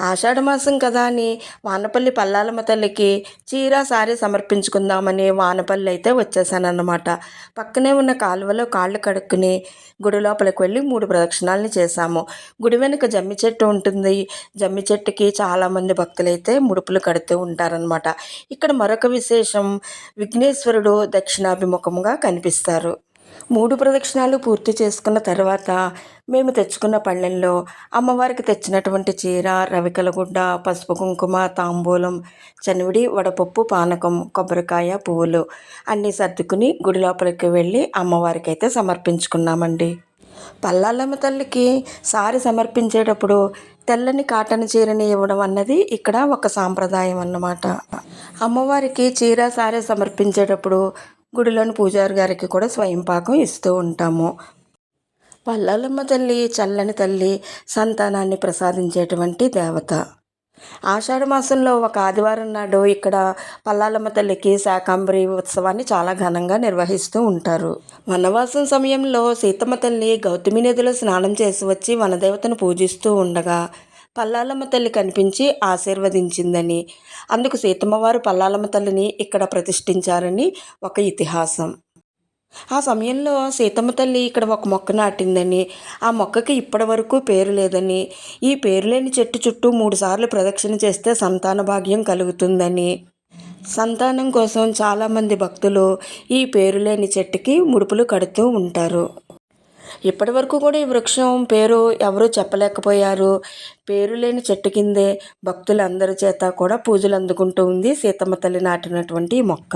ఆషాఢమాసం కదా అని వానపల్లి పల్లాలమ్మ తల్లికి చీర సారీ సమర్పించుకుందామని వానపల్లి అయితే వచ్చేసానన్నమాట. పక్కనే ఉన్న కాలువలో కాళ్ళు కడుక్కుని గుడి లోపలికి వెళ్ళి మూడు ప్రదక్షిణాలని చేశాము. గుడి వెనుక జమ్మి చెట్టు ఉంటుంది. జమ్మి చెట్టుకి చాలామంది భక్తులైతే ముడుపులు కడుతూ ఉంటారనమాట ఇక్కడ మరొక విశేషం విఘ్నేశ్వరుడు దక్షిణాభిముఖంగా కనిపిస్తారు. మూడు ప్రదక్షిణాలు పూర్తి చేసుకున్న తర్వాత మేము తెచ్చుకున్న పళ్ళెంలో అమ్మవారికి తెచ్చినటువంటి చీర రవికలగుడ్డ పసుపు కుంకుమ తాంబూలం చనివిడి వడపప్పు పానకం కొబ్బరికాయ పువ్వులు అన్నీ సర్దుకుని గుడి లోపలికి వెళ్ళి అమ్మవారికి అయితే సమర్పించుకున్నామండి. పల్లాలమ్మ తల్లికి సారి సమర్పించేటప్పుడు తెల్లని కాటన్ చీరని ఇవ్వడం అన్నది ఇక్కడ ఒక సాంప్రదాయం అన్నమాట. అమ్మవారికి చీర సారీ సమర్పించేటప్పుడు గుడిలోని పూజారి గారికి కూడా స్వయం పాకం ఇస్తూ ఉంటాము. పల్లాలమ్మ తల్లి చల్లని తల్లి సంతానాన్ని ప్రసాదించేటువంటి దేవత. ఆషాఢ మాసంలో ఒక ఆదివారం నాడు ఇక్కడ పల్లాలమ్మ తల్లికి శాకాంబరి ఉత్సవాన్ని చాలా ఘనంగా నిర్వహిస్తూ ఉంటారు. వనవాసం సమయంలో సీతమ్మ తల్లి గౌతమి నదిలో స్నానం చేసి వచ్చి వనదేవతను పూజిస్తూ ఉండగా పల్లాలమ్మ తల్లి కనిపించి ఆశీర్వదించిందని. అందుకు సీతమ్మవారు పల్లాలమ్మ తల్లిని ఇక్కడ ప్రతిష్ఠించారని ఒక ఇతిహాసం. ఆ సమయంలో సీతమ్మ తల్లి ఇక్కడ ఒక మొక్క నాటిందని ఆ మొక్కకి ఇప్పటి వరకు పేరు లేదని ఈ పేరు లేని చెట్టు చుట్టూ మూడుసార్లు ప్రదక్షిణ చేస్తే సంతాన భాగ్యం కలుగుతుందని. సంతానం కోసం చాలామంది భక్తులు ఈ పేరు లేని చెట్టుకి ముడుపులు కడుతూ ఉంటారు. ఇప్పటి వరకు కూడా ఈ వృక్షం పేరు ఎవరూ చెప్పలేకపోయారు. పేరు లేని చెట్టు కిందే భక్తులందరి చేత కూడా పూజలు అందుకుంటూ ఉంది సీతమ్మ తల్లి నాటినటువంటి ఈ మొక్క.